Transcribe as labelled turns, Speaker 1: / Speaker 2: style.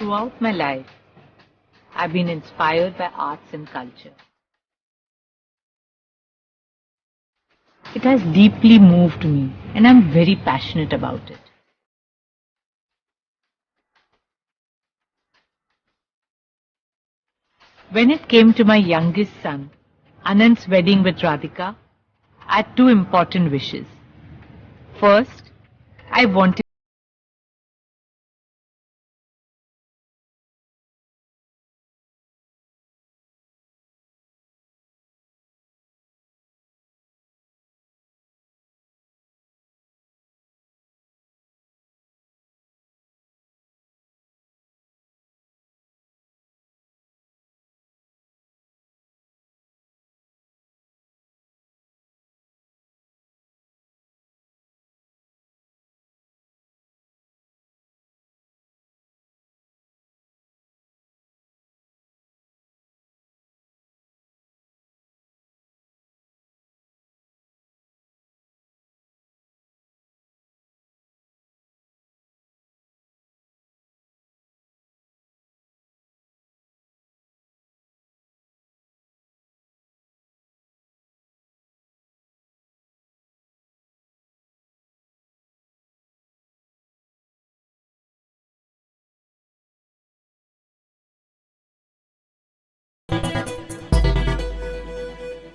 Speaker 1: Throughout my life, I've been inspired by arts and culture. It has deeply moved me and I'm very passionate about it. When it came to my youngest son, Anand's wedding with Radhika, I had two important wishes. First, I wanted